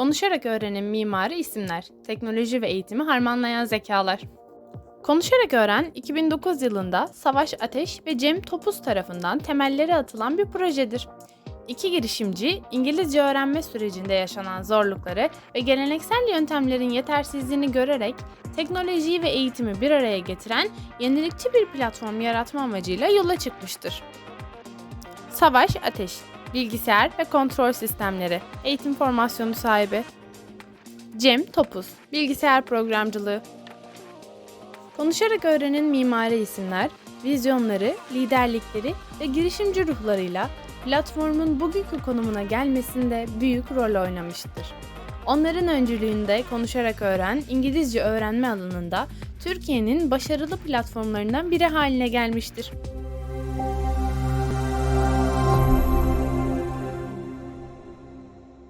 Konuşarak öğrenin mimarı isimler, teknoloji ve eğitimi harmanlayan zekalar. Konuşarak Öğren 2009 yılında Savaş Ateş ve Cem Topuz tarafından temelleri atılan bir projedir. İki girişimci İngilizce öğrenme sürecinde yaşanan zorlukları ve geleneksel yöntemlerin yetersizliğini görerek teknolojiyi ve eğitimi bir araya getiren yenilikçi bir platform yaratma amacıyla yola çıkmıştır. Savaş Ateş, bilgisayar ve kontrol sistemleri, eğitim formasyonu sahibi. Cem Topuz, bilgisayar programcılığı. Konuşarak öğrenin mimari isimler, vizyonları, liderlikleri ve girişimci ruhlarıyla platformun bugünkü konumuna gelmesinde büyük rol oynamıştır. Onların öncülüğünde Konuşarak Öğren, İngilizce öğrenme alanında Türkiye'nin başarılı platformlarından biri haline gelmiştir.